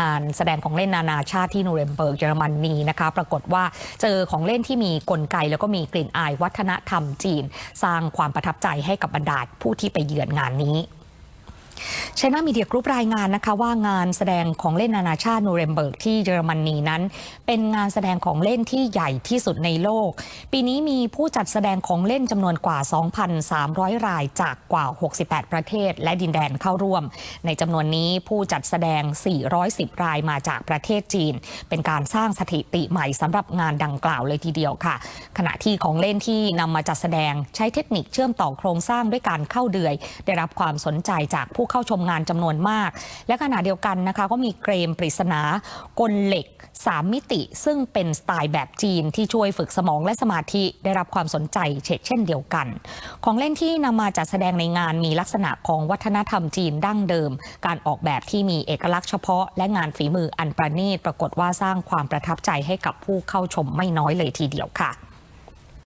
งานแสดงของเล่นนานาชาติที่นูเรมเบิร์กเยอรมนีนะคะปรากฏว่าเจอของเล่นที่มีกลไกแล้วก็มีกลิ่นอายวัฒนธรรมจีน สร้างความประทับใจให้กับบรรดาผู้ที่ไปเยือนงานนี้ ชน่ามีเดียกรุ๊ปรายงานนะคะว่างานแสดงของเล่นนานาชาตินูเรมเบิร์กที่เยอรมนีนั้น เป็นงานแสดงของเล่นที่ใหญ่ที่สุดในโลก ปีนี้มีผู้จัดแสดงของเล่นจำนวนกว่า 2,300 รายจากกว่า 68 ประเทศ และดินแดนเข้าร่วม ในจำนวนนี้ผู้จัดแสดง 410 รายมาจากประเทศจีน เป็นการสร้างสถิติใหม่สำหรับงานดังกล่าวเลยทีเดียวค่ะ ขณะที่ของเล่นที่นำมาจัดแสดงใช้เทคนิคเชื่อมต่อโครงสร้างด้วยการเข้าเดือย ได้รับความสนใจจากผู้เข้าชมงานจำนวนมาก และขณะเดียวกันนะคะก็มีเกรมปริศนากลเหล็ก 3 มิติ ซึ่งเป็นสไตล์แบบจีนที่ช่วยฝึกสมองและสมาธิได้รับความสนใจเช่นเช่นเดียวกัน ของเล่นที่นำมาจัดแสดงในงานมีลักษณะของวัฒนธรรมจีนดั้งเดิม การออกแบบที่มีเอกลักษณ์เฉพาะ และงานฝีมืออันประณีตปรากฏว่าสร้างความประทับใจให้กับผู้เข้าชมไม่น้อยเลยทีเดียวค่ะ